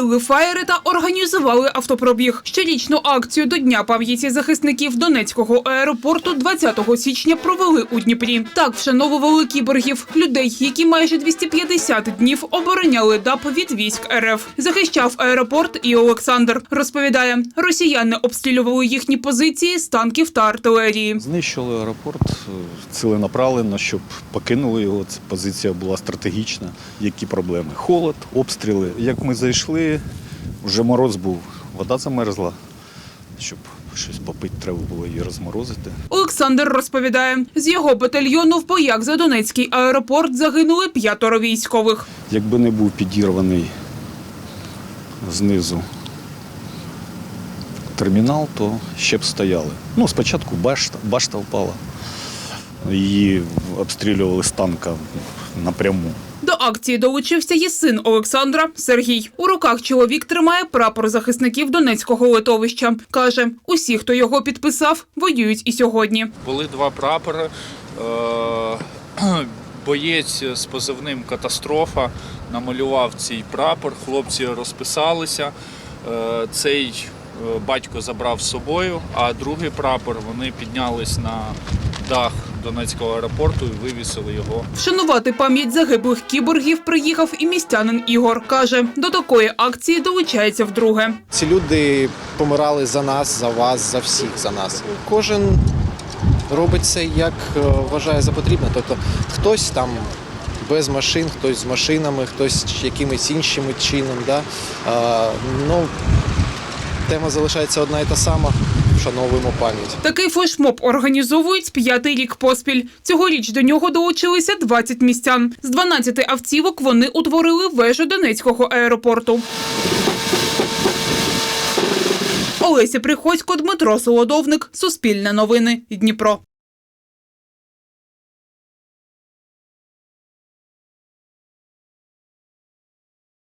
запалили фаєри та організували автопробіг. Щорічну акцію до Дня пам'яті захисників Донецького аеропорту 20 січня провели у Дніпрі. Так вшановували кіборгів людей, які майже 250 днів обороняли ДАП від військ РФ. Захищав аеропорт і Олександр розповідає, росіяни обстрілювали їхні позиції з танків та артилерії. Знищили аеропорт е, ціленаправленно, щоб покинули його. Ця позиція була стратегічна. Які проблеми? Холод, обстріли. Як ми зайшли, вже мороз був, вода замерзла. Щоб щось попити, треба було її розморозити. Олександр розповідає, з його батальйону в боях за Донецький аеропорт загинули п'ятеро військових. Якби не був підірваний знизу термінал, то ще б стояли. Ну, спочатку башта, башта впала. Її обстрілювали з танка напряму. Акції долучився і син Олександра Сергій. У руках чоловік тримає прапор захисників Донецького литовища. Каже, усі, хто його підписав, воюють і сьогодні. Були два прапори. Е, Боєць з позивним Катастрофа намалював цей прапор. Хлопці розписалися. Е, Цей батько забрав з собою, а другий прапор вони піднялись на дах Донецького аеропорту і вивісили його Вшанувати пам'ять загиблих кіборгів приїхав і містянин Ігор. Каже, до такої акції долучається вдруге. Ці люди помирали за нас, за вас, за всіх за нас. Кожен робить це як е, вважає за потрібне. Тобто хтось там без машин, хтось з машинами, хтось якимось іншим чином. Да? А, ну, тема залишається одна і та сама. Вшановуємо пам'ять. Такий флешмоб організовують п'ятий рік поспіль. Цьогоріч до нього долучилися 20 містян. З 12 автівок вони утворили вежу Донецького аеропорту. Олеся Приходько, Дмитро Солодовник, Суспільне новини, Дніпро.